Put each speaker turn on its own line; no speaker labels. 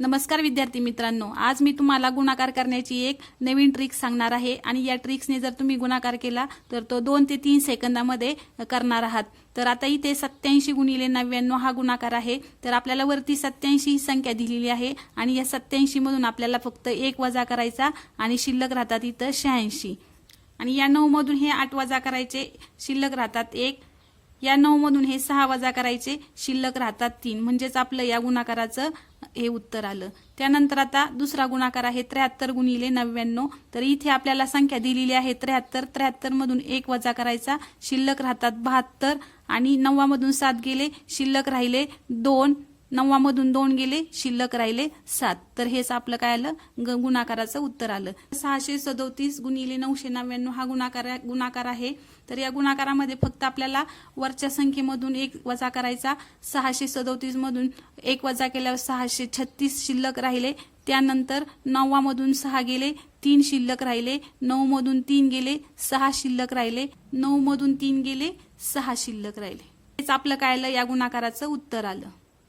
नमस्कार विद्यार्थी मित्रांनो आज मी तुम्हाला गुणाकार करण्याची एक नवीन ट्रिक सांगणार आहे आणि या ट्रिक्सने जर तुम्ही गुणाकार केला तर तो दोन ते तीन सेकंदामध्ये करणार आहात. तर आता इथे सत्याऐंशी गुणिले नव्याण्णव हा गुणाकार आहे. तर आपल्याला वरती सत्याऐंशी ही संख्या दिलेली आहे आणि या सत्याऐंशीमधून आपल्याला फक्त एक वजा करायचा आणि शिल्लक राहतात इथं शहाऐंशी. आणि या नऊमधून हे आठ वजा करायचे शिल्लक राहतात एक या नऊ मधून हे सहा वजा करायचे शिल्लक राहतात तीन. म्हणजेच आपलं या गुणाकाराचं हे उत्तर आलं. त्यानंतर आता दुसरा गुणाकार आहे त्र्याहत्तर गुणिले नव्याण्णव. तर इथे आपल्याला संख्या दिलेली आहे त्र्याहत्तर. त्र्याहत्तर मधून एक वजा करायचा शिल्लक राहतात बहात्तर. आणि नव्वामधून सात गेले शिल्लक राहिले दोन. नव्वामधून दोन गेले शिल्लक राहिले सात. तर हेच आपलं काय आलं? ग- गुणाकाराचं उत्तर आलं. सहाशे सदोतीस गुणिले नऊशे नव्याण्णव हा गुणाकार गुणाकार आहे. तर या गुणाकारामध्ये फक्त आपल्याला वरच्या संख्येमधून एक वजा करायचा. सहाशे सदोतीस मधून एक वजा केल्यावर सहाशे छत्तीस शिल्लक राहिले. त्यानंतर नववामधून सहा गेले तीन शिल्लक राहिले. नऊ मधून तीन गेले सहा शिल्लक राहिले. नऊ मधून तीन गेले सहा शिल्लक राहिले. हेच आपलं काय आलं? या गुणाकाराचं उत्तर आलं.